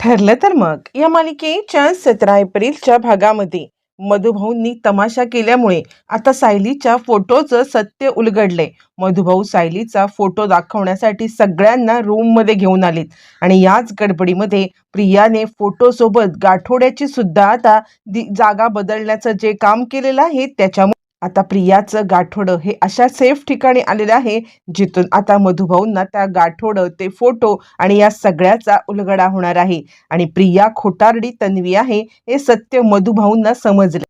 ठरलं तर मग. या मालिकेच्या सतरा एप्रिलच्या भागामध्ये मधुभाऊंनी तमाशा केल्यामुळे आता सायलीच्या फोटोचं सत्य उलगडलंय. मधुभाऊ सायलीचा फोटो दाखवण्यासाठी सगळ्यांना रूममध्ये घेऊन आलेत. आणि याच गडबडीमध्ये प्रियाने फोटोसोबत गाठोड्याची सुद्धा आता दि जागा बदलण्याचं जे काम केलेलं आहे त्याच्यामुळे आता प्रियाचं गाठोडं हे अशा सेफ ठिकाणी आलेलं आहे जिथून आता मधुभाऊंना त्या गाठोडं ते फोटो आणि या सगळ्याचा उलगडा होणार आहे. आणि प्रिया खोटारडी तन्वी आहे हे सत्य मधुभाऊंना समजले.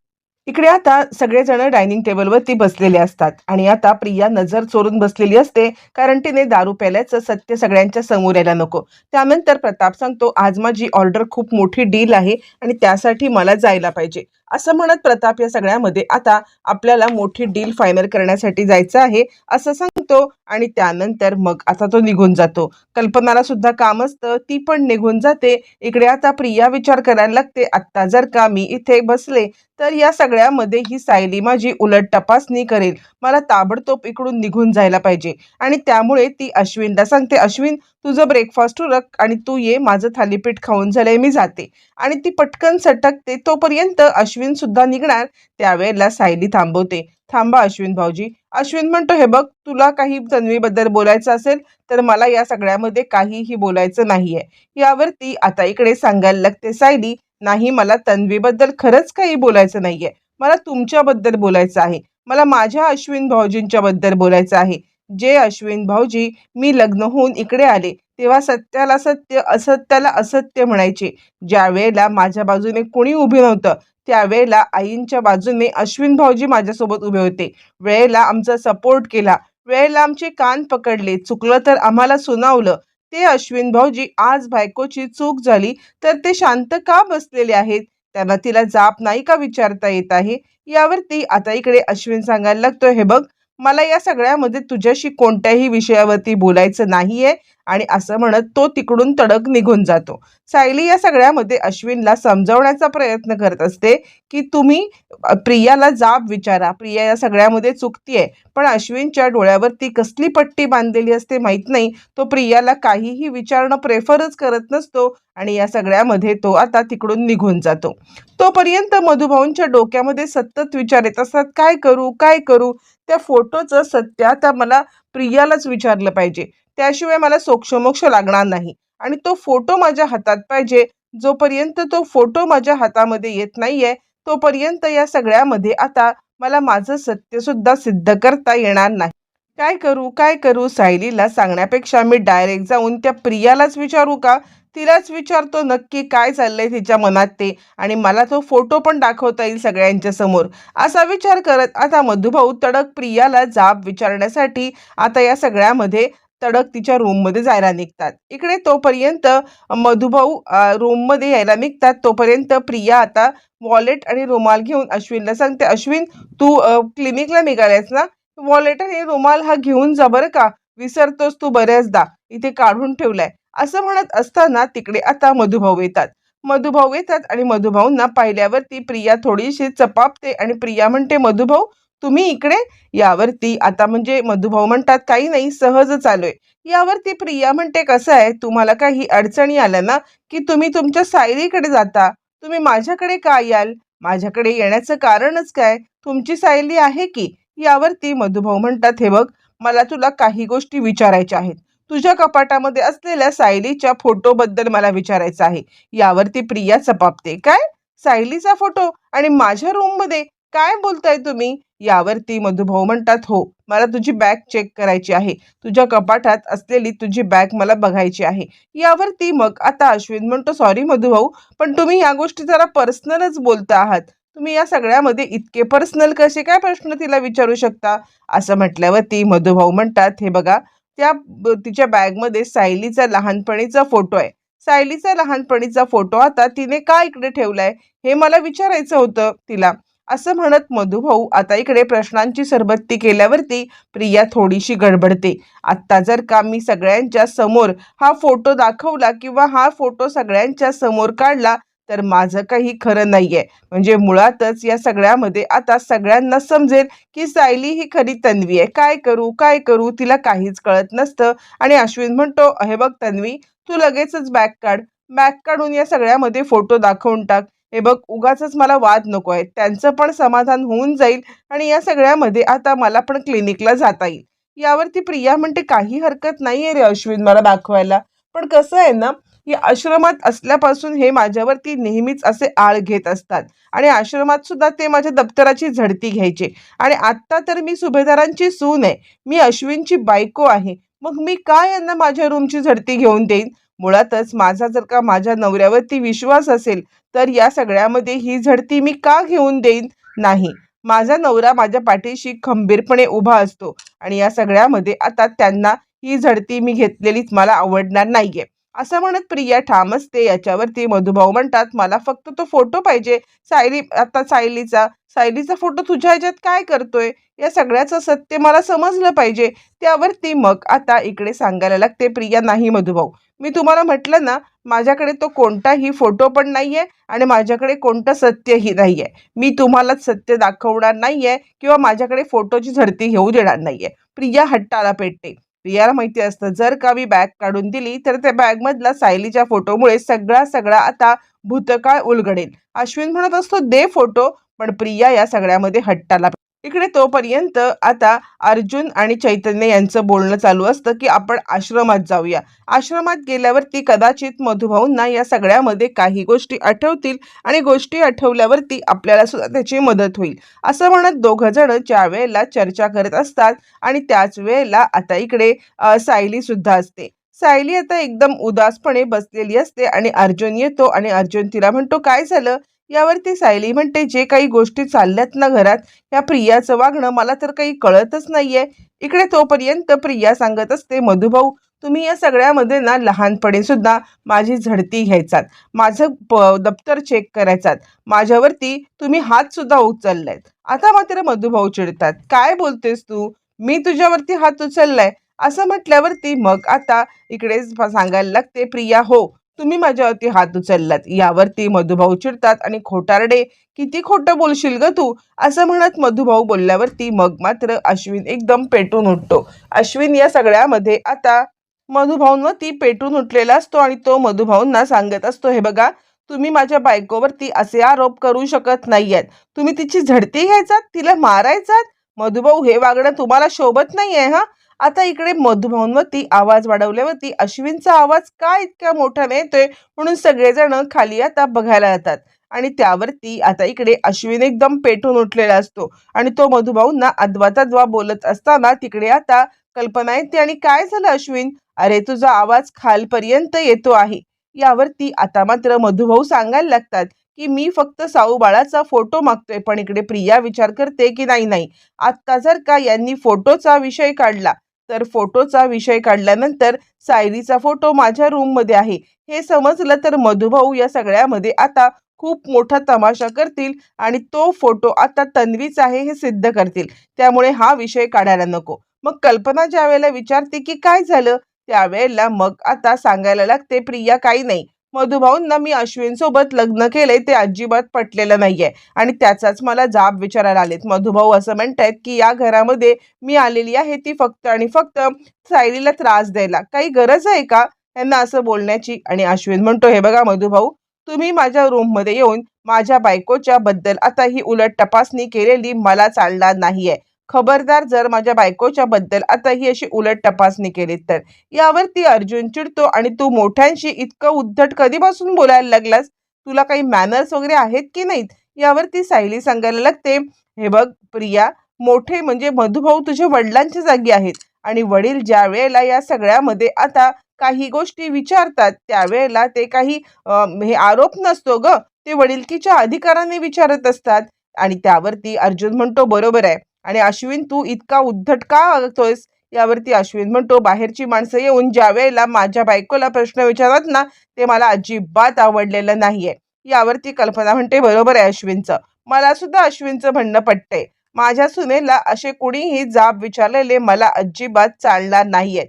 इकडे आता सगळेजण डायनिंग टेबलवरती बसलेले असतात. आणि आता प्रिया नजर चोरून बसलेली असते कारण तिने दारू प्यायल्याचं सत्य सगळ्यांच्या समोर यायला नको. त्यानंतर प्रताप सांगतो आज माझी ऑर्डर खूप मोठी डील आहे आणि त्यासाठी मला जायला पाहिजे. असं म्हणत प्रताप या सगळ्यामध्ये आता आपल्याला मोठी डील फायनल करण्यासाठी जायचं आहे असं सांगतो आणि त्यानंतर मग आता तो निघून जातो. कल्पनाला सुद्धा काम असतं ती पण निघून जाते. इकडे आता प्रिया विचार करायला लागते आत्ता जर का मी इथे बसले तर या सगळ्यामध्ये ही सायली माझी उलट तपासणी करेल. मला ताबडतोब इकडून निघून जायला पाहिजे. आणि त्यामुळे ती अश्विनला सांगते अश्विन तुझं ब्रेकफास्ट उरक आणि तू ये माझं थालीपीठ खाऊन झालंय मी जाते. आणि ती पटकन सटकते तोपर्यंत अश्विन सुद्धा निघणार त्यावेळेला सायली थांबवते. थांबा अश्विन भाऊजी. अश्विन म्हणतो हे बघ तुला काही तन्वीबद्दल बोलायचं असेल तर मला या सगळ्यामध्ये काहीही बोलायचं नाहीये. यावरती आता इकडे सांगायला लागते सायली नाही मला तन्वीबद्दल खरंच काही बोलायचं नाहीये. मला तुमच्याबद्दल बोलायचं आहे. मला माझ्या अश्विन भाऊजींच्या बद्दल बोलायचं आहे. जे अश्विन भाऊजी मी लग्न होऊन इकडे आले तेव्हा सत्याला सत्य असत्याला असत्य म्हणायचे. ज्या वेळेला माझ्या बाजूने कोणी उभे नव्हतं त्यावेळेला आईंच्या बाजूने अश्विन भाऊजी माझ्यासोबत उभे होते. वेळेला आमचा सपोर्ट केला. वेळेला आमचे कान पकडले. चुकलं तर आम्हाला सुनावलं. ते अश्विन भाऊजी आज बायकोची चूक झाली तर ते शांत का बसलेले आहेत? त्यांना तिला जाप नाही का विचारता येत आहे? यावरती आता इकडे अश्विन सांगायला लागतोय हे बघ मला या सगळ्यामध्ये तुझ्याशी कोणत्याही विषयावरती बोलायचं नाहीये. आणि असं म्हणत तो तिकडून तडक निघून जातो. सायली या सगळ्यामध्ये अश्विनला समजवण्याचा प्रयत्न करत असते. की तुम्ही प्रियाला जाब विचारा. प्रिया या सगळ्यामध्ये चुकतीये. पण अश्विनच्या डोळ्यावरती कसली पट्टी बांधलेली असते माहीत नाही. तो प्रियाला काहीही विचारणं प्रेफरच करत नसतो आणि या सगळ्यामध्ये तो आता तिकडून निघून जातो. तोपर्यंत मधुभाऊंच्या डोक्यामध्ये सतत विचार येत असतात काय करू? काय करू? त्या फोटोचं सत्य आता मला प्रियालाच विचारलं पाहिजे. त्याशिवाय मला सोक्षमोक्ष लागणार नाही. आणि तो फोटो माझ्या हातात पाहिजे. जोपर्यंत तो फोटो माझ्या हातामध्ये येत नाहीये तोपर्यंत या सगळ्यामध्ये आता मला माझं सत्य सुद्धा सिद्ध करता येणार नाही. काय करू काय करू सायलीला सांगण्यापेक्षा मी डायरेक्ट जाऊन त्या प्रियालाच विचारू का? तिलाच विचारतो नक्की काय चाललंय तिच्या मनात ते आणि मला तो फोटो पण दाखवता येईल सगळ्यांच्या समोर. असा विचार करत आता मधुभाऊ तडक प्रियाला जाब विचारण्यासाठी आता या सगळ्यामध्ये तडक तिच्या रूममध्ये जायला निघतात. इकडे तोपर्यंत मधुभाऊ रूममध्ये यायला निघतात. तोपर्यंत प्रिया आता वॉलेट आणि रुमाल घेऊन अश्विनला सांगते अश्विन तू क्लिनिकला निघालायस ना? वॉलेट आणि रुमाल हा घेऊन जा बरं का. विसरतोस तू बऱ्याचदा. इथे काढून ठेवलाय. असं म्हणत असताना तिकडे आता मधुभाऊ येतात. मधुभाऊ येतात आणि मधुभाऊंना पाहिल्यावरती प्रिया थोडीशी चपापते आणि प्रिया म्हणते मधुभाऊ तुम्ही इकडे यावरती. आता म्हणजे मधुभाऊ म्हणतात काही नाही सहजच आलोय. यावरती प्रिया म्हणते कसं आहे? तुम्हाला काही अडचणी आल्या ना की तुम्ही तुमच्या सायलीकडे जाता. तुम्ही माझ्याकडे का याल? माझ्याकडे येण्याचं कारणच काय? तुमची सायली आहे की? यावरती मधुभाऊ म्हणतात हे बघ मला तुला काही गोष्टी विचारायच्या आहेत. तुझ्या कपाटामध्ये असलेल्या सायलीच्या फोटोबद्दल मला विचारायचं आहे. यावरती प्रिया चपापते. काय? सायलीचा फोटो? आणि माझ्या रूममध्ये काय बोलताय तुम्ही? यावरती मधुभाऊ म्हणतात हो मला तुझी बॅग चेक करायची आहे. तुझ्या कपाटात असलेली तुझी बॅग मला बघायची आहे. यावरती मग आता अश्विन म्हणतो सॉरी मधुभाऊ पण तुम्ही या गोष्टी जरा पर्सनलच बोलता आहात. तुम्ही या सगळ्यामध्ये इतके पर्सनल कसे काय प्रश्न तिला विचारू शकता? असं म्हटल्यावरती मधुभाऊ म्हणतात हे बघा त्या तिच्या बॅगमध्ये सायलीचा लहानपणीचा फोटो आहे. सायलीचा लहानपणीचा फोटो आता तिने का इकडे ठेवलाय? हे मला विचारायचं होतं तिला. असं म्हणत मधुभाऊ आता इकडे प्रश्नांची सरबत्ती केल्यावरती प्रिया थोडीशी गडबडते. आत्ता जर का मी सगळ्यांच्या समोर हा फोटो दाखवला किंवा हा फोटो सगळ्यांच्या समोर काढला तर माझं काही खरं नाहीये. म्हणजे मुळातच या सगळ्यामध्ये आता सगळ्यांना समजेल की सायली ही खरी तन्वी आहे. काय करू काय करू तिला काहीच कळत नसतं. आणि अश्विन म्हणतो हे बघ तन्वी तू लगेचच बॅग काढ. बॅग काढून या सगळ्यामध्ये फोटो दाखवून टाक. हे बघ उगाच मला वाद नको आहे त्यांचं पण समाधान होऊन जाईल आणि या सगळ्यामध्ये आता मला पण क्लिनिकला जाता येईल. यावरती प्रिया म्हणते काही हरकत नाही आहे रे अश्विन मला दाखवायला. पण कसं आहे ना की आश्रमात असल्यापासून हे माझ्यावरती नेहमीच असे आळ घेत असतात. आणि आश्रमात सुद्धा ते माझ्या दप्तराची झडती घ्यायचे. आणि आत्ता तर मी सुभेदारांची सून आहे. मी अश्विनची बायको आहे. मग मी काय यांना माझ्या रूमची झडती घेऊन देईन? मुळातच माझा जर का माझ्या नवऱ्यावरती विश्वास असेल तर या सगळ्यामध्ये ही झडती मी का घेऊन देईन नाही. माझा नवरा माझ्या पाठीशी खंबीरपणे उभा असतो आणि या सगळ्यामध्ये आता त्यांना ही झडती मी घेतलेलीच मला आवडणार नाहीये. असं म्हणत प्रिया ठाम असते याच्यावरती मधुभाऊ म्हणतात मला फक्त तो फोटो पाहिजे. सायली आता सायलीचा सायलीचा फोटो तुझ्या ह्याच्यात काय करतोय? या सगळ्याचं सत्य मला समजलं पाहिजे. त्यावरती मग आता इकडे सांगायला लागते प्रिया नाही मधुभाऊ. मी तुम्हाला म्हटलं ना माझ्याकडे तो कोणताही फोटो पण नाही आहे आणि माझ्याकडे कोणतं सत्यही नाही आहे मी तुम्हालाच सत्य दाखवणार नाही आहे किंवा माझ्याकडे फोटोची झडती घेऊ देणार नाही आहे प्रिया हट्टाला पेटते. प्रियाला माहिती असतं जर का मी बॅग काढून दिली तर त्या बॅगमधला सायलीच्या फोटोमुळे सगळा सगळा आता भूतकाळ उलगडेल. अश्विन म्हणत असतो दे फोटो पण प्रिया या सगळ्यामध्ये हट्टाला इकडे तोपर्यंत आता अर्जुन आणि चैतन्य यांचं बोलणं चालू असतं की आपण आश्रमात जाऊया. आश्रमात गेल्यावरती कदाचित मधुभाऊंना या सगळ्यामध्ये काही गोष्टी आठवतील आणि गोष्टी आठवल्यावरती आपल्याला सुद्धा त्याची मदत होईल. असं म्हणत दोघं जण ज्या वेळेला चर्चा करत असतात आणि त्याच वेळेला आता इकडे सायलीसुद्धा सायली सुद्धा असते. सायली आता एकदम उदासपणे बसलेली असते आणि अर्जुन येतो आणि अर्जुन तिला म्हणतो काय झालं? यावरती सायली म्हणते जे काही गोष्टी चालल्यात ना घरात या प्रियाचं वागणं मला तर काही कळतच नाहीये. इकडे तोपर्यंत प्रिया सांगत असते मधुभाऊ तुम्ही या सगळ्यामध्ये ना लहानपणी सुद्धा माझी झडती घ्यायचात. माझं प दप्तर चेक करायचात. माझ्यावरती तुम्ही हात सुद्धा उचललायत. आता मात्र मधुभाऊ चिडतात. काय बोलतेस तू? मी तुझ्यावरती हात उचललाय. असं म्हटल्यावरती मग आता इकडे सांगायला लागते प्रिया हो तुम्ही माझ्यावरती हात उचललात. यावरती मधुभाऊ चिडतात आणि खोटारडे किती खोटं बोलशील ग तू? असं म्हणत मधुभाऊ बोलल्यावरती मग मात्र अश्विन एकदम पेटून उठतो. अश्विन या सगळ्यामध्ये आता मधुभाऊंवरती पेटून उठलेला असतो आणि तो मधुभाऊंना सांगत असतो हे बघा तुम्ही माझ्या बायकोवरती असे आरोप करू शकत नाही आहेत तुम्ही तिची झडती घ्यायचात? तिला मारायचात? मधुभाऊ हे वागणं तुम्हाला शोभत नाही आहे हा? आता इकडे मधुभाऊंवरती आवाज वाढवल्यावरती अश्विनचा आवाज का इतक्या मोठ्याने येतोय म्हणून सगळेजण खाली आता बघायला जातात आणि त्यावरती आता इकडे अश्विन एकदम पेटून उठलेला असतो. आणि तो मधुभाऊंना अद्वा तद्वा बोलत असताना तिकडे आता कल्पना येते आणि काय झालं अश्विन? अरे तुझा आवाज खालपर्यंत येतो आहे. यावरती आता मात्र मधुभाऊ सांगायला लागतात की मी फक्त साऊ बाळाचा फोटो मागतोय पण इकडे प्रिया विचार करते की नाही नाही. आत्ता जर का यांनी फोटोचा विषय काढला तर फोटोचा विषय काढल्यानंतर सायरीचा फोटो माझ्या रूममध्ये आहे. हे समजलं तर मधुभाऊ या सगळ्यामध्ये आता खूप मोठा तमाशा करतील आणि तो फोटो आता तन्वीच आहे हे सिद्ध करतील. त्यामुळे हा विषय काढायला नको. मग कल्पना ज्या वेळेला विचारते की काय झालं? त्यावेळेला मग आता सांगायला लागते प्रिया काही नाही. मधुभाऊंना मी अश्विनसोबत लग्न केले ते अजिबात पटलेलं नाहीये. आणि त्याचाच मला जाब विचारायला आलेत. मधुभाऊ असं म्हणतायत की या घरामध्ये मी आलेली आहे ती फक्त आणि फक्त सायलीला त्रास द्यायला. काही गरज आहे का? यांना असं बोलण्याची आणि अश्विन म्हणतो हे बघा मधुभाऊ तुम्ही माझ्या रूममध्ये येऊन माझ्या बायकोच्या बद्दल आता ही उलट तपासणी केलेली मला चालणार नाहीये. खबरदार जर माझ्या बायकोच्या बद्दल आता ही अशी उलट तपासणी केली तर? यावरती अर्जुन चिडतो आणि तू मोठ्यांशी इतकं उद्धट कधीपासून बोलायला लागलास? तुला काही मॅनर्स वगैरे आहेत की नाहीत? यावरती सायली सांगायला लागते हे बघ प्रिया मोठे म्हणजे मधुभाऊ तुझ्या वडिलांच्या जागी आहेत आणि वडील ज्या वेळेला या सगळ्यामध्ये आता काही गोष्टी विचारतात त्यावेळेला ते काही हे आरोप नसतो ग. ते वडिलकीच्या अधिकाराने विचारत असतात. आणि त्यावरती अर्जुन म्हणतो बरोबर आहे. आणि अश्विन तू इतका उद्धट का वागतोयस यावरती अश्विन म्हणतो बाहेरची माणसं येऊन ज्या वेळेला माझ्या बायकोला प्रश्न विचारतात ना ते मला अजिबात आवडलेलं नाहीये. यावरती कल्पना म्हणते बरोबर आहे अश्विनचं. मला सुद्धा अश्विनचं म्हणणं पटतंय. माझ्या सुनेला असे कुणीही जाब विचारलेले मला अजिबात चालणार नाहीयेत.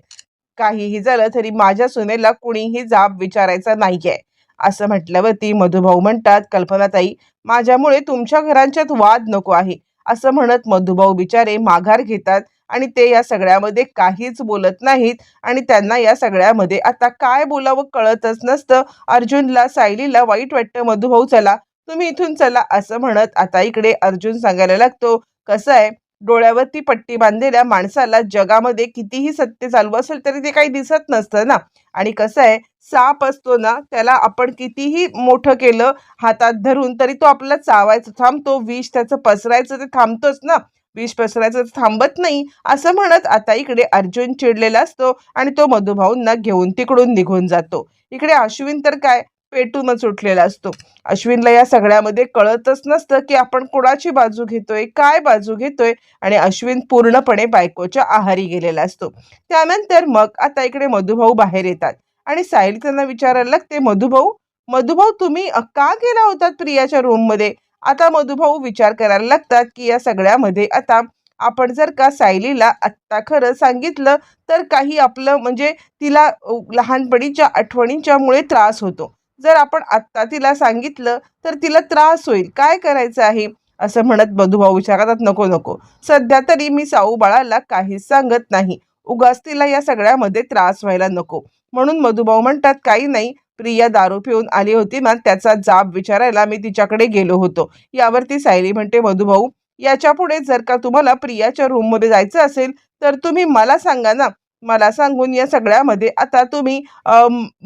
काहीही झालं तरी माझ्या सुनेला कुणीही जाब विचारायचा नाहीये. असं म्हटल्यावरती मधुभाऊ म्हणतात कल्पनाताई माझ्यामुळे तुमच्या घरांच्यात वाद नको आहे. असं म्हणत मधुभाऊ बिचारे माघार घेतात आणि ते या सगळ्यामध्ये काहीच बोलत नाहीत आणि त्यांना या सगळ्यामध्ये आता काय बोलावं कळतच नसतं. अर्जुनला सायलीला वाईट वाटतं मधुभाऊ चला तुम्ही इथून चला असं म्हणत आता इकडे अर्जुन सांगायला लागतो. कसं आहे? डोळ्यावरती पट्टी बांधलेल्या माणसाला जगामध्ये कितीही सत्य चालू असेल तरी ते काही दिसत नसतं ना. आणि कसं आहे साप असतो ना त्याला आपण कितीही मोठं केलं हातात धरून तरी तो आपला चावायचं. थांबतो विष त्याचं पसरायचं ते थांबतोच ना. विष पसरायचं थांबत नाही असं म्हणत आता इकडे अर्जुन चिडलेला असतो आणि तो मधुभाऊंना घेऊन तिकडून निघून जातो. इकडे अश्विन तर काय पेटूनच उठलेला असतो. अश्विनला या सगळ्यामध्ये कळतच नसतं की आपण कोणाची बाजू घेतोय काय बाजू घेतोय आणि अश्विन पूर्णपणे बायकोच्या आहारी गेलेला असतो. त्यानंतर मग आता इकडे मधुभाऊ बाहेर येतात आणि सायली त्यांना विचारायला लागते मधुभाऊ मधुभाऊ तुम्ही का गेला होतात प्रियाच्या रूममध्ये? आता मधुभाऊ विचार करायला लागतात की या सगळ्यामध्ये आता आपण जर का सायलीला आत्ता खरं सांगितलं तर काही आपलं म्हणजे तिला लहानपणीच्या आठवणींच्यामुळे त्रास होतो. जर आपण आत्ता तिला सांगितलं तर तिला त्रास होईल. काय करायचं आहे? असं म्हणत मधुभाऊ विचारतात नको नको. सध्या तरी मी साऊ बाळाला काहीच सांगत नाही. उगाच तिला या सगळ्यामध्ये त्रास व्हायला नको. म्हणून मधुभाऊ म्हणतात काही नाही. प्रिया दारू पिऊन आली होती ना त्याचा जाब विचारायला मी तिच्याकडे गेलो होतो. यावरती सायली म्हणते मधुभाऊ याच्यापुढे जर का तुम्हाला प्रियाच्या रूममध्ये जायचं असेल तर तुम्ही मला सांगा ना मला सांगून या सगळ्यामध्ये. आता तुम्ही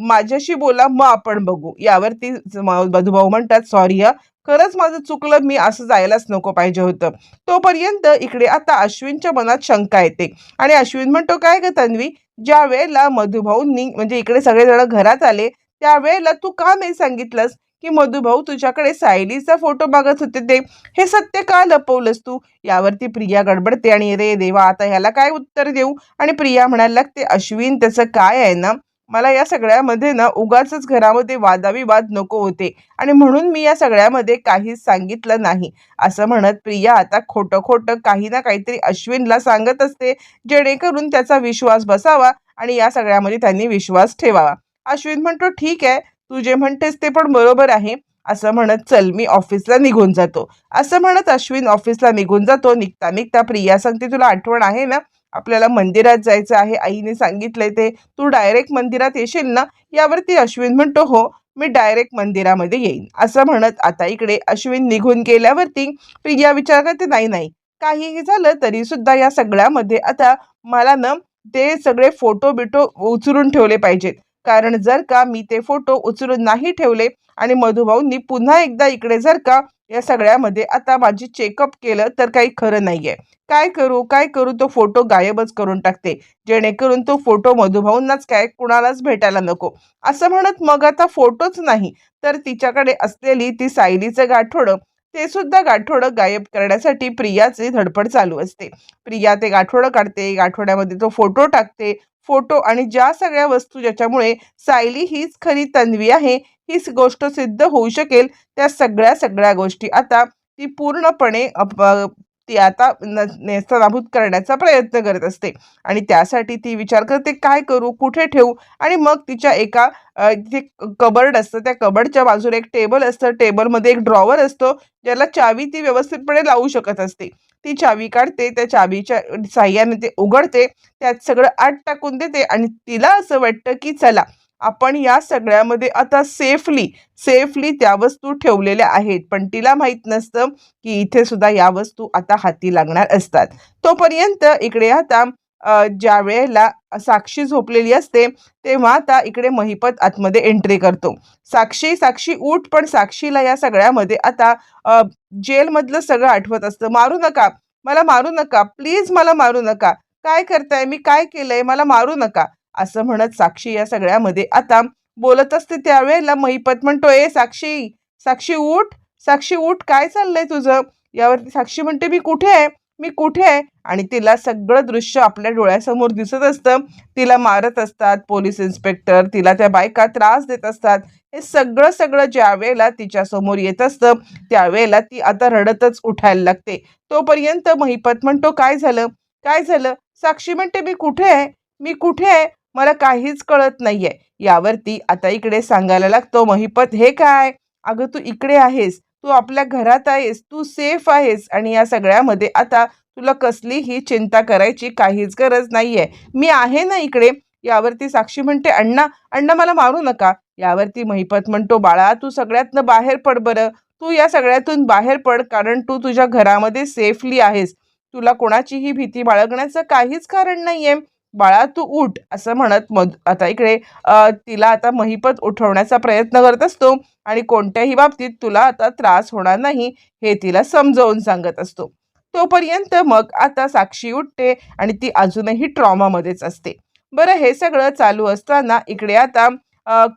माझ्याशी बोला मग आपण बघू. यावरती म- मधुभाऊ म्हणतात सॉरी हा. खरंच माझं चुकलं मी असं जायलाच नको पाहिजे होतं. तोपर्यंत इकडे आता अश्विनच्या मनात शंका येते. आणि अश्विन म्हणतो काय ग तन्वी? ज्या वेळेला मधुभाऊंनी म्हणजे इकडे सगळेजण घरात आले त्यावेळेला तू का नाही सांगितलंस? की मधुभाऊ तुझ्याकडे सायलीचा फोटो मागत होते ते. हे सत्य का लपवलंस तू? यावरती प्रिया गडबडते आणि रे देवा आता ह्याला काय उत्तर देऊ? आणि प्रिया म्हणायला लागते अश्विन त्याचं काय आहे ना? मला या सगळ्यामध्ये ना उगाच घरामध्ये वादाविवाद नको होते. आणि म्हणून मी या सगळ्यामध्ये काहीच सांगितलं नाही. असं म्हणत प्रिया आता खोटं खोटं काही ना काहीतरी अश्विनला सांगत असते जेणेकरून त्याचा विश्वास बसावा आणि या सगळ्यामध्ये त्यांनी विश्वास ठेवावा. अश्विन म्हणतो ठीक आहे तू जे म्हणतेस ते पण बरोबर आहे. असं म्हणत चल मी ऑफिसला निघून जातो. असं म्हणत अश्विन ऑफिसला निघून जातो. निघता निघता प्रिया सांगते तुला आठवण आहे ना? आपल्याला मंदिरात जायचं आहे. आईने सांगितलंय ते. तू डायरेक्ट मंदिरात येशील ना? यावरती अश्विन म्हणतो हो मी डायरेक्ट मंदिरामध्ये येईन. असं म्हणत आता इकडे अश्विन निघून गेल्यावरती प्रिया विचार करते नाही नाही. काहीही झालं तरी सुद्धा या सगळ्यामध्ये आता मला ना ते सगळे फोटो बिटो उचलून ठेवले पाहिजेत. कारण जर का मी ते फोटो उचलून नाही ठेवले आणि मधुभाऊंनी पुन्हा एकदा इकडे जर का या सगळ्यामध्ये आता माझी चेकअप केलं तर काही खरं नाहीये. काय करू काय करू तो फोटो गायबच करून टाकते. जेणेकरून तो फोटो मधुभाऊंनाच काय कुणालाच भेटायला नको. असं म्हणत मग आता फोटोच नाही. तर तिच्याकडे असलेली ती सायलीचं गाठोडं ते सुद्धा गाठोडं गायब करण्यासाठी प्रियाचे धडपड चालू असते. प्रिया ते गाठोडं काढते गाठोड्यामध्ये तो फोटो टाकते. फोटो आणि ज्या सगळ्या वस्तू ज्याच्यामुळे सायली हीच खरी तन्वी आहे हीच गोष्ट सिद्ध होऊ शकेल त्या सगळ्या सगळ्या गोष्टी. आता ती पूर्णपणे अप- ती आता न- नेस्तनाभूत करण्याचा प्रयत्न करत असते. आणि त्यासाठी ती विचार करते काय करू? कुठे ठेवू? आणि मग तिच्या एका तिथे कबर्ड असतं. त्या कबर्डच्या बाजूला एक टेबल असतं. टेबलमध्ये एक ड्रॉवर असतो ज्याला चावी ती व्यवस्थितपणे लावू शकत असते. ती चावी काढते त्या चावीच्या साह्याने ते उघडते त्यात सगळं आत टाकून देते आणि तिला असं वाटतं की चला आपण या सगळ्यामध्ये आता सेफली सेफली त्या वस्तू ठेवलेल्या आहेत. पण तिला माहीत नसतं की इथे सुद्धा या वस्तू आता हाती लागणार असतात. तोपर्यंत इकडे आता ज्या वेळेला साक्षी झोपलेली असते तेव्हा आता इकडे महिपत आतमध्ये एंट्री करतो. साक्षी साक्षी उठ पण साक्षीला या सगळ्यामध्ये आता जेलमधलं सगळं आठवत असतं. मारू नका. मला मारू नका. प्लीज मला मारू नका. काय करताय? मी काय केलंय? मला मारू नका. असं म्हणत साक्षी या सगळ्यामध्ये. आता बोलत असते त्यावेळेला महिपत म्हणतो ए साक्षी साक्षी उठ साक्षी उठ काय चाललंय तुझं? यावरती साक्षी म्हणते मी कुठे आहे? मी कुठे आहे? आणि तिला सगळं दृश्य आपल्या डोळ्यासमोर दिसत असतं. तिला मारत असतात पोलीस इन्स्पेक्टर तिला त्या बायका त्रास देत असतात. हे सगळं सगळं ज्या वेळेला तिच्या समोर येत असतं त्यावेळेला ती आता रडतच उठायला लागते. तोपर्यंत महिपत म्हणतो काय झालं? काय झालं? साक्षी म्हणते मी कुठे आहे? मी कुठे आहे? मला काहीच कळत नाहीये. यावरती आता इकडे सांगायला लागतो महिपत हे काय? अगं तू इकडे आहेस. तू आपल्या घरात आहेस. तू सेफ आहेस. आणि या सगळ्यामध्ये आता तुला कसलीही चिंता करायची काहीच गरज नाहीये. मी आहे ना इकडे. यावरती साक्षी म्हणते अण्णा अण्णा मला मारू नका. यावरती महिपत म्हणतो बाळा तू सगळ्यातनं बाहेर पड बरं. तू या सगळ्यातून बाहेर पड कारण तू तुझ्या घरामध्ये सेफली आहेस. तुला कोणाचीही भीती बाळगण्याचं काहीच कारण नाहीये. बाळा तू उठ असं म्हणत मध आता इकडे तिला आता महिपत उठवण्याचा प्रयत्न करत असतो आणि कोणत्याही बाबतीत तुला आता त्रास होणार नाही हे तिला समजावून सांगत असतो. तोपर्यंत मग आता साक्षी उठते आणि ती अजूनही ट्रॉमामध्येच असते. बरं हे सगळं चालू असताना इकडे आता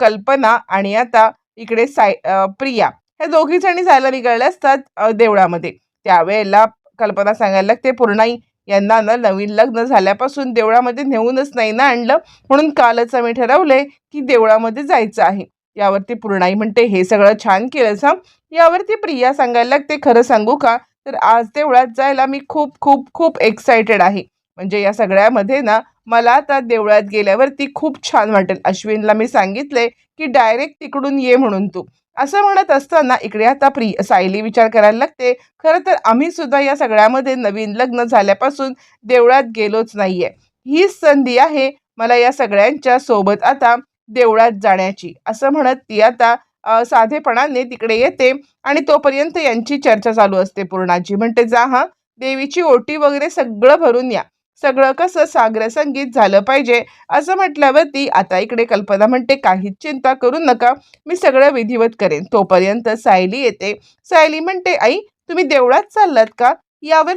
कल्पना आणि आता इकडे साय प्रिया ह्या दोघी जणी जायला निघाल्या असतात देवळामध्ये. त्यावेळेला कल्पना सांगायला लागते पूर्णाई यांना ना नवीन लग्न झाल्यापासून देवळामध्ये नेऊनच नाही ना आणलं. म्हणून कालच आम्ही ठरवलंय की देवळामध्ये जायचं आहे. यावरती पूर्णाई म्हणते हे सगळं छान केलंस हा. यावरती प्रिया सांगायला लागते खरं सांगू का? तर आज देवळात जायला मी खूप खूप खूप एक्सायटेड आहे. म्हणजे या सगळ्यामध्ये ना मला आता देवळात गेल्यावरती खूप छान वाटेल. अश्विनला मी सांगितले की डायरेक्ट तिकडून ये म्हणून तू. असं म्हणत असताना इकडे आता प्री सायली विचार करायला लागते. खरं तर आम्ही सुद्धा या सगळ्यामध्ये नवीन लग्न झाल्यापासून देवळात गेलोच नाहीये. हीच संधी आहे मला या सगळ्यांच्या सोबत आता देवळात जाण्याची. असं म्हणत ती आता साधेपणाने तिकडे येते आणि तोपर्यंत यांची चर्चा चालू असते पूर्णाची म्हणते जा हा देवीची ओटी वगैरे सगळं भरून या. सगळं कसं सागर संगीत झालं पाहिजे असं म्हटल्यावरती आता इकडे कल्पना म्हणते काहीच चिंता करू नका मी सगळं विधिवत करेन. तोपर्यंत सायली येते. सायली म्हणते आई तुम्ही देवळात चाललात का? यावर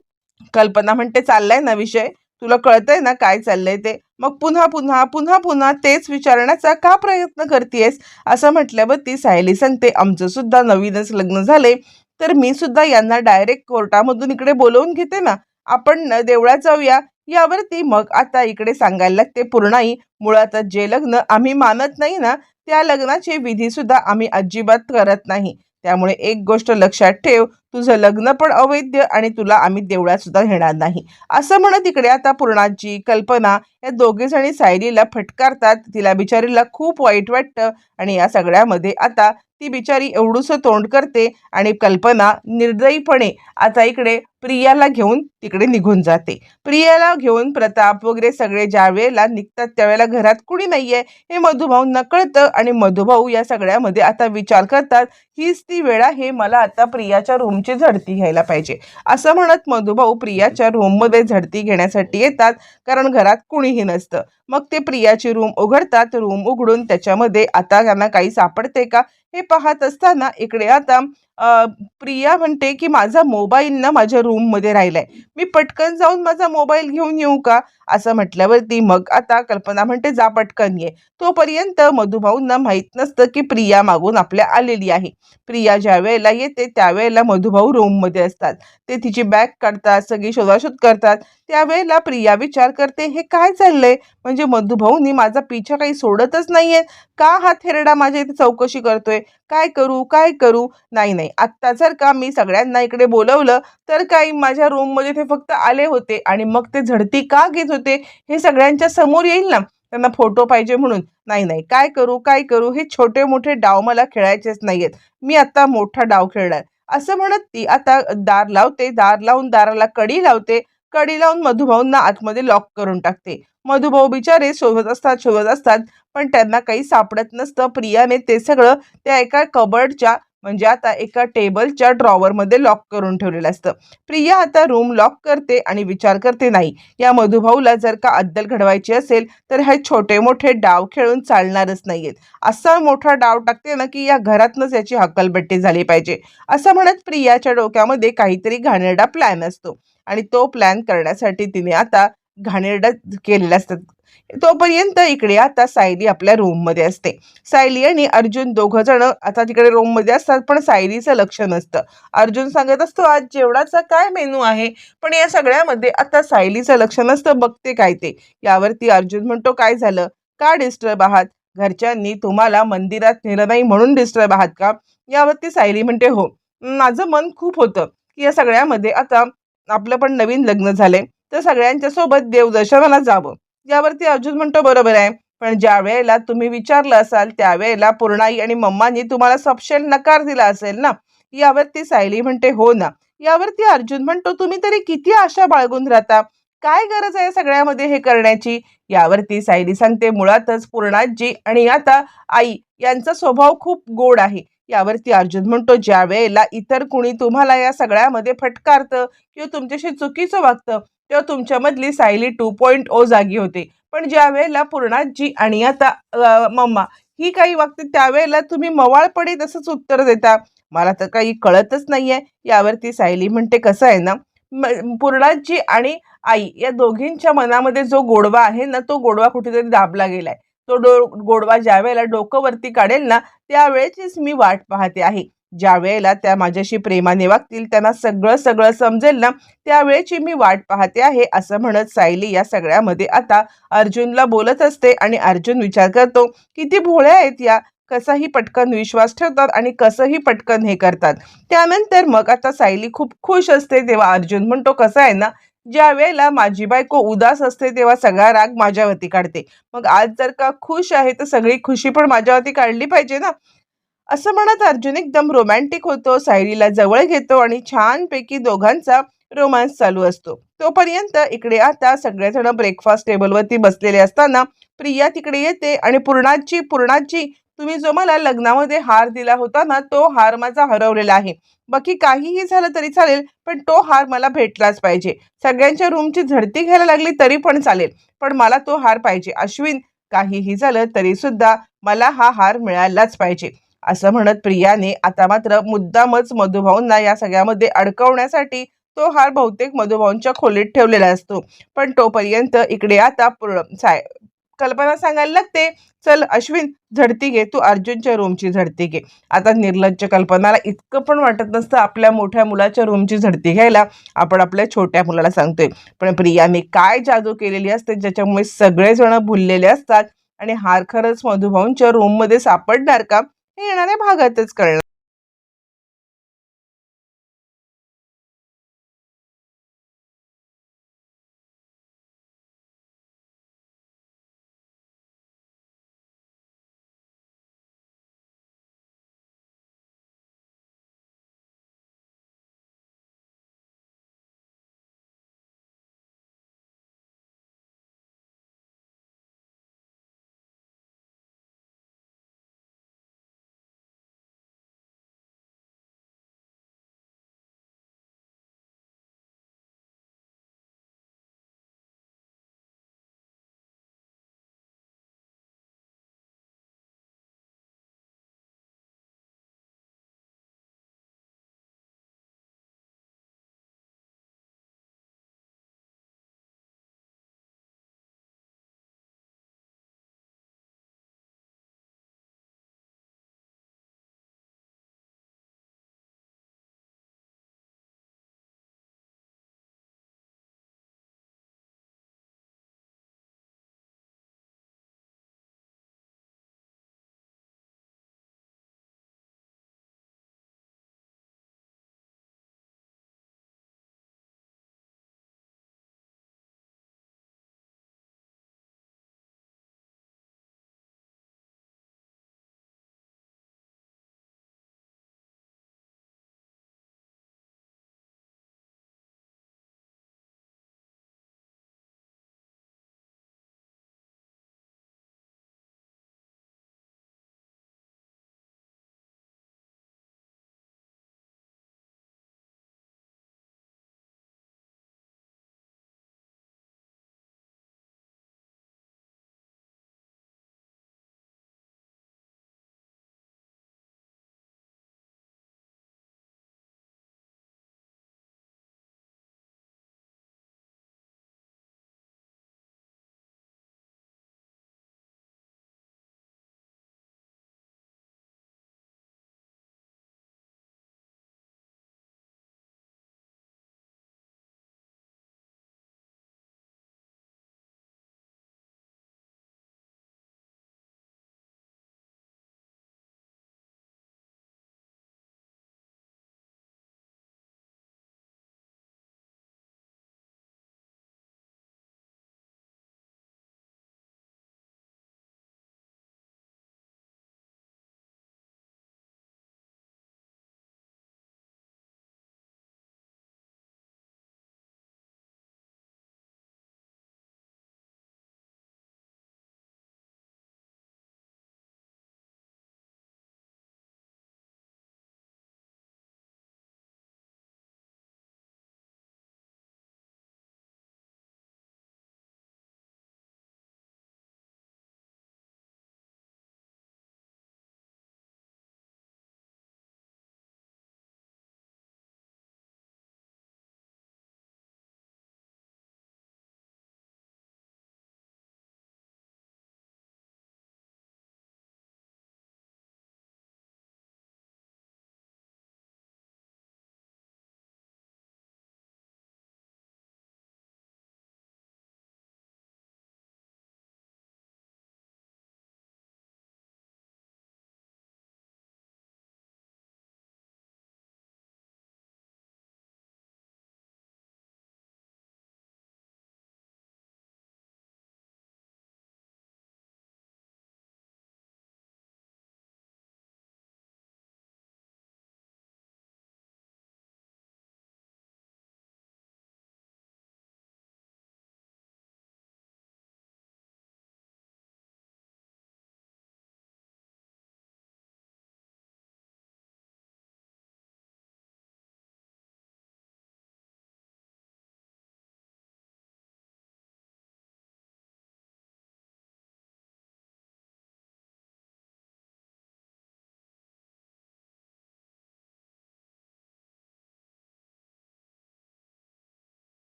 कल्पना म्हणते चाललाय ना विषय. तुला कळतंय ना काय चाललंय ते? मग पुन्हा पुन्हा पुन्हा पुन्हा तेच विचारण्याचा का प्रयत्न करतेयस? असं म्हटल्यावर ती सायली सांगते आमचं सुद्धा नवीनच लग्न झाले तर मी सुद्धा यांना डायरेक्ट कोर्टामधून इकडे बोलवून घेते ना. आपण देवळात जाऊया. यावरती मग आता इकडे सांगायला लागते पूर्णाई मुळातच जे लग्न आम्ही मानत नाही ना त्या लग्नाचे विधी सुद्धा आम्ही अजिबात करत नाही. त्यामुळे एक गोष्ट लक्षात ठेव तुझं लग्न पण अवैध आणि तुला आम्ही देवळात सुद्धा घेणार नाही. असं म्हणत इकडे आता पूर्णाची कल्पना या दोघे जणी सायलीला फटकारतात. तिला बिचारीला खूप वाईट वाटतं आणि या सगळ्यामध्ये आता ती बिचारी एवढूसं तोंड करते आणि कल्पना निर्दयीपणे आता इकडे प्रियाला घेऊन तिकडे निघून जाते. प्रियाला घेऊन प्रताप वगैरे सगळे ज्या वेळेला निघतात त्यावेळेला घरात कुणी नाहीये. हे मधुभाऊ नकळतं आणि मधुभाऊ या सगळ्यामध्ये आता विचार करतात हीच ती वेळ आहे मला आता प्रियाच्या रूम तुमची झडती घ्यायला पाहिजे. असं म्हणत मधुभाऊ प्रियाच्या रूममध्ये झडती घेण्यासाठी येतात कारण घरात कुणीही नसतं. मग ते प्रियाची रूम उघडतात रूम उघडून त्याच्यामध्ये आता त्यांना काही सापडते का? हे पाहत असताना इकडे आता प्रिया म्हणते की माझा मोबाईल ना माझ्या रूममध्ये राहिलाय. मी पटकन जाऊन माझा मोबाईल घेऊन येऊ का? असं म्हटल्यावरती मग आता कल्पना म्हणते जा पटकन ये. तोपर्यंत मधुभाऊंना माहीत नसतं की प्रिया मागून आपल्या आलेली आहे. प्रिया ज्या वेळेला येते त्यावेळेला मधुभाऊ रूममध्ये असतात. ते तिची बॅग काढतात सगळी शोधाशोध करतात. त्यावेळेला प्रिया विचार करते हे काय चाललंय? म्हणजे मधुभाऊनी माझा पिछा काही सोडतच नाहीये का हा थेरडा माझ्या इथे चौकशी करतोय? काय करू? काय करू? नाही नाही. आत्ता जर का मी सगळ्यांना इकडे बोलवलं तर काही माझ्या रूममध्ये ते फक्त आले होते आणि मग ते झडती का घेत होते? हे सगळ्यांच्या समोर येईल ना? त्यांना फोटो पाहिजे म्हणून. नाही नाही. काय करू? काय करू? हे छोटे मोठे डाव मला खेळायचेच नाहीयेत. मी आता मोठा डाव खेळणार. असं म्हणत ती आता दार लावते. दार लावून दाराला कडी लावते. कडी लावून मधुभाऊंना आतमध्ये लॉक करून टाकते. मधुभाऊ बिचारे शोधत असतात शोधत असतात पण त्यांना काही सापडत नसतं. प्रियाने ते सगळं त्या एका कबर्डच्या म्हणजे आता एका टेबलच्या ड्रॉवरमध्ये लॉक करून ठेवलेलं असतं. प्रिया आता रूम लॉक करते आणि विचार करते नाही. या मधुभाऊला जर का अद्दल घडवायची असेल तर हे छोटे मोठे डाव खेळून चालणारच नाहीयेत. असा मोठा डाव टाकते ना की या घरातनंच याची हक्कलबट्टी झाली पाहिजे. असं म्हणत प्रियाच्या डोक्यामध्ये काहीतरी घाणेरडा प्लॅन असतो. आणि तो प्लॅन करण्यासाठी तिने आता घाणेरडा केलेला असतात तोपर्यंत इकडे आता सायली आपल्या रूममध्ये असते. सायली आणि अर्जुन दोघं जण आता तिकडे रूममध्ये असतात पण सायलीचं लक्ष नसतं. अर्जुन सांगत असतो आज जेवणाचा काय मेनू आहे? पण या सगळ्यामध्ये आता सायलीचं लक्ष नसतं बघते काय ते. यावरती अर्जुन म्हणतो काय झालं? का डिस्टर्ब आहात? घरच्यांनी तुम्हाला मंदिरात नेलं नाही म्हणून डिस्टर्ब आहात का? यावरती सायली म्हणते हो माझं मन खूप होतं. की या सगळ्यामध्ये आता आपलं पण नवीन लग्न झालंय तर सगळ्यांच्या सोबत देवदर्शनाला जावं. यावरती अर्जुन म्हणतो बरोबर आहे पण ज्या वेळेला तुम्ही विचारलं असाल त्यावेळेला पूर्णाई आणि मम्मानी तुम्हाला सपशेल नकार दिला असेल ना? यावरती सायली म्हणते हो ना. यावरती अर्जुन म्हणतो तुम्ही तरी किती आशा बाळगून राहता? काय गरज आहे सगळ्यामध्ये हे करण्याची? यावरती सायली सांगते मुळातच पूर्णाजी आणि आता आई यांचा स्वभाव खूप गोड आहे. यावरती अर्जुन म्हणतो ज्या वेळेला इतर कुणी तुम्हाला या सगळ्यामध्ये फटकारतं किंवा तुमच्याशी चुकीचं वागतं तेव्हा तुमच्यामधली सायली टू पॉईंट ओ जागी होते. पण ज्या वेळेला पूर्णाजी आणि आता मम्मा ही काही वागते त्यावेळेला तुम्ही मवाळपणे तसंच उत्तर देता. मला तर काही कळतच नाहीये. यावरती सायली म्हणते कसं आहे ना म- पूर्णाजी आणि आई या दोघींच्या मनामध्ये जो गोडवा आहे ना तो गोडवा कुठेतरी दाबला गेलाय. तो डो गोडवा ज्या वेळेला डोकं वरती काढेल ना त्यावेळेचीच मी वाट पाहते आहे. ज्या वेळेला त्या माझ्याशी प्रेमाने वागतील त्यांना सगळं सगळं समजेल ना त्यावेळेची मी वाट पाहते आहे असं म्हणत सायली या सगळ्यामध्ये आता अर्जुनला बोलत असते आणि अर्जुन विचार करतो किती भोळ्या आहेत या कसाही पटकन विश्वास ठेवतात आणि कसंही पटकन हे करतात. त्यानंतर मग आता सायली खूप खुश असते तेव्हा अर्जुन म्हणतो कसं आहे ना ज्या वेळेला माझी बायको उदास असते तेव्हा सगळा राग माझ्यावरती काढते. मग आज जर का खुश आहे तर सगळी खुशी पण माझ्यावरती काढली पाहिजे ना. असं म्हणत अर्जुन एकदम रोमॅन्टिक होतो सायरीला जवळ घेतो आणि छानपैकी दोघांचा रोमांस चालू असतो. तोपर्यंत इकडे आता सगळेजण ब्रेकफास्ट टेबलवरती बसलेले असताना प्रिया तिकडे येते आणि पूर्णाची पूर्णाची तुम्ही जो मला लग्नामध्ये हार दिला होता ना तो हार माझा हरवलेला आहे. बाकी काहीही झालं तरी चालेल पण तो हार मला भेटलाच पाहिजे. सगळ्यांच्या रूमची झडती घ्यायला लागली तरी पण चालेल पण मला तो हार पाहिजे. अश्विन काहीही झालं तरी सुद्धा मला हा हार मिळालाच पाहिजे. असं म्हणत प्रियाने आता मात्र मुद्दामच मधुभाऊंना या सगळ्यामध्ये अडकवण्यासाठी तो हार बहुतेक मधुभाऊंच्या खोलीत ठेवलेला असतो. पण तोपर्यंत इकडे आता पूर्ण साय कल्पना सांगायला लागते चल अश्विन झडती घे तू अर्जुनच्या रूमची झडती घे. आता निर्लज्ज कल्पनाला इतकं पण वाटत नसतं आपल्या मोठ्या मुलाच्या रूमची झडती घ्यायला. आपण आपल्या छोट्या मुलाला सांगतोय पण प्रियाने काय जादू केलेली असते ज्याच्यामुळे सगळेजण भुललेले असतात आणि हार खरंच मधुभाऊंच्या रूममध्ये सापडणार का? हे येणाऱ्या भागातच कळणार.